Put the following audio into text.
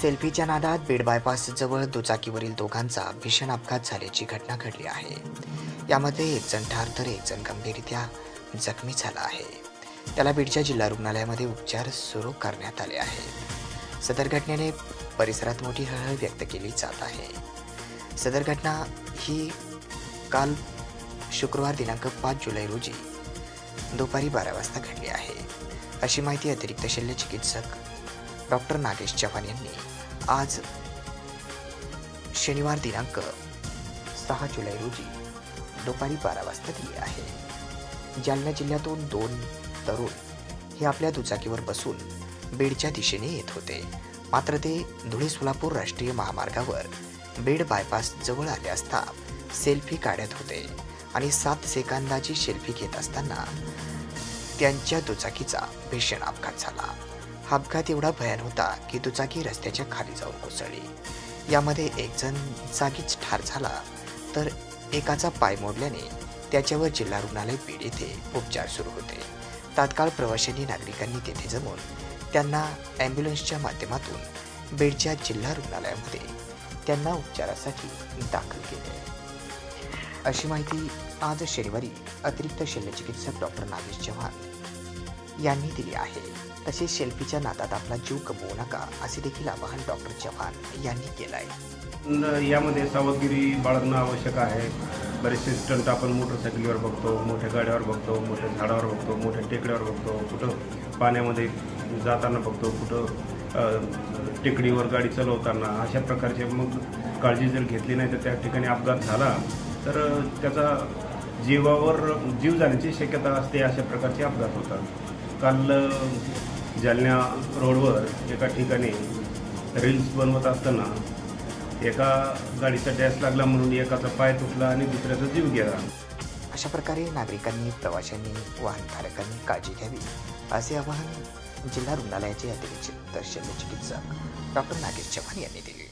सेल्फीच्या नादात बीड बायपास जवळ दुचाकीवरील दोघांचा भीषण अपघात झाल्याची घटना घडली आहे. यामध्ये एक जण ठार तर एक जण गंभीररित्या जखमी झाला आहे. त्याला बीडच्या जिल्हा रुग्णालयामध्ये उपचार सुरू करण्यात आले आहेत सदर घटनेने परिसरात मोठी हळहळ व्यक्त केली जात आहे. सदर घटना ही काल शुक्रवार दिनांक पाच जुलै रोजी दुपारी बारा वाजता घडली आहे. अशी माहिती अतिरिक्त शल्य चिकित्सक डॉक्टर नागेश चव्हाण यांनी आज शनिवार दिनांक सहा जुलै रोजी दुपारी बारा वाजता दिली आहे. जालना जिल्ह्यातून दोन तरुण हे आपल्या दुचाकीवर बसून बीडच्या दिशेने येत होते. मात्र ते धुळे सोलापूर राष्ट्रीय महामार्गावर बीड बायपास जवळ आले असता सेल्फी काढत होते आणि सात सेकंदाची सेल्फी घेत असताना त्यांच्या दुचाकीचा भीषण अपघात झाला. अपघात एवढा भयान होता की दुचाकी रस्त्याच्या खाली जाऊन कोसळली. यामध्ये एक जण जागीच ठार झाला तर एकाचा पाय मोडल्याने त्याच्यावर जिल्हा रुग्णालय बीड येथे उपचार सुरू होते. तात्काळ प्रवाशांनी नागरिकांनी तेथे जमून त्यांना ॲम्ब्युलन्सच्या माध्यमातून बीडच्या जिल्हा रुग्णालयामध्ये त्यांना उपचारासाठी दाखल केले. अशी माहिती आज शनिवारी अतिरिक्त शल्यचिकित्सक डॉक्टर नागेश चव्हाण यांनी दिली आहे. तसेच शेल्फीच्या नादात आपला जीव गमवू नका असे देखील आवाहन डॉक्टर चव्हाण यांनी केलं आहे यामध्ये सावधगिरी बाळगणं आवश्यक आहे. बरेचसे स्टंट आपण मोटरसायकलीवर बघतो मोठ्या गाड्यावर बघतो मोठ्या झाडावर बघतो मोठ्या टेकड्यावर बघतो कुठं पाण्यामध्ये जाताना बघतो कुठं टेकडीवर गाडी चालवताना अशा प्रकारचे मग काळजी जर घेतली नाही तर त्या ठिकाणी अपघात झाला तर त्याचा जीवावर जीव जाण्याची शक्यता असते अशा प्रकारचे अपघात होतात. काल जालन्या रोडवर एका ठिकाणी रील्स बनवत असताना एका गाडीचा डॅश लागला म्हणून एकाचा पाय तुटला आणि दुसऱ्याचा जीव गेला. अशा प्रकारे नागरिकांनी प्रवाशांनी वाहनधारकांनी काळजी घ्यावी असे आवाहन जिल्हा रुग्णालयाचे अतिरिक्त शल्यचिकित्सक डॉक्टर नागेश चव्हाण यांनी दिले.